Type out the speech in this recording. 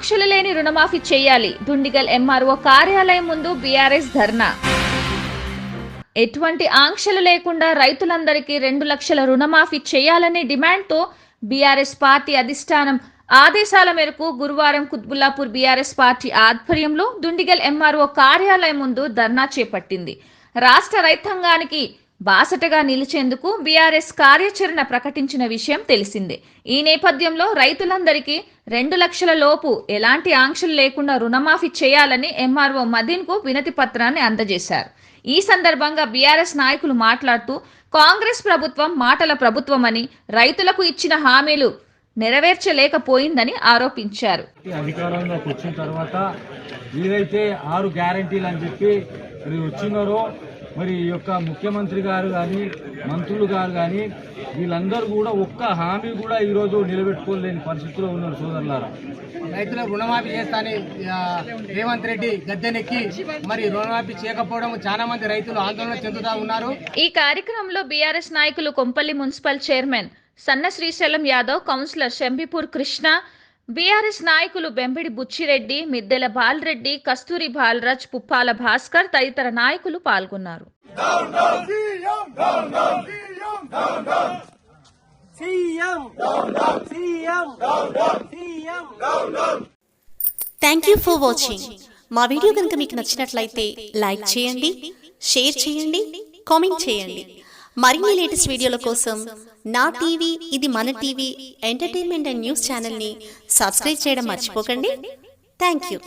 ఆంక్షలు లేని రుణమాఫీ చేయాలి. దుండిగల్ ఎంఆర్ఓ కార్యాలయం ముందు బీఆర్ఎస్ ధర్నా. ఎటువంటి ఆంక్షలు లేకుండా రైతులందరికీ రెండు లక్షల రుణమాఫీ చేయాలనే డిమాండ్తో బీఆర్ఎస్ పార్టీ అధిష్టానం ఆదేశాల మేరకు గురువారం కుత్బుల్లాపూర్ బీఆర్ఎస్ పార్టీ ఆధ్వర్యంలో దుండిగల్ ఎంఆర్ఓ కార్యాలయం ముందు ధర్నా చేపట్టింది. రాష్ట్ర రైతాంగానికి బాసటగా నిలిచేందుకు బీఆర్ఎస్ కార్యాచరణ ప్రకటించిన విషయం తెలిసిందే. ఈ నేపథ్యంలో రైతులందరికీ రెండు లక్షల లోపు ఎలాంటి ఆంక్షలు లేకుండా రుణమాఫీ చేయాలని ఎంఆర్ఓ మదీన్కు వినతి పత్రాన్ని అందజేశారు. ఈ సందర్భంగా బీఆర్ఎస్ నాయకులు మాట్లాడుతూ కాంగ్రెస్ ప్రభుత్వం మాటల ప్రభుత్వమని రైతులకు ఇచ్చిన హామీలు నెరవేర్చలేకపోయిందని ఆరోపించారు. అధికారంలోకి వచ్చిన తర్వాత ఏదైతే ఆరు గ్యారంటీలు అని చెప్పి వచ్చినారో మరి ఈ యొక్క ముఖ్యమంత్రి గారు కానీ మంత్రులు గారు కానీ వీళ్ళందరూ కూడా ఒక్క హామీ కూడా ఈరోజు నిలబెట్టుకోలేని పరిస్థితిలో ఉన్నారు సోదరులారా. రైతులకు రుణమాఫీ చేస్తాని రేవంత్ రెడ్డి గద్దెనెక్కి మరి రుణమాఫీ చేయకపోవడం చాలా మంది రైతులు ఆందోళన చెందుతా ఉన్నారు. ఈ కార్యక్రమంలో బీఆర్ఎస్ నాయకులు Kompally municipal chairman Sanna Srisailam Yadav councillor Shambipur Krishna BRS నాయకులు బెంబిడి బుచ్చిరెడ్డి మిద్దెల బాలరెడ్డి కస్తూరి బాలరాజ్ పుప్పాల భాస్కర్ తదితర నాయకులు పాల్గొన్నారు. థ్యాంక్ యూ ఫర్ వాచింగ్ మా వీడియో కనుక మీకు నచ్చినట్లయితే లైక్ చేయండి షేర్ చేయండి కామెంట్ చేయండి. మరిన్ని లేటెస్ట్ వీడియోల కోసం నా టీవీ ఇది మన టీవీ ఎంటర్టైన్మెంట్ అండ్ న్యూస్ ఛానల్ని సబ్స్క్రైబ్ చేయడం మర్చిపోకండి. Thank you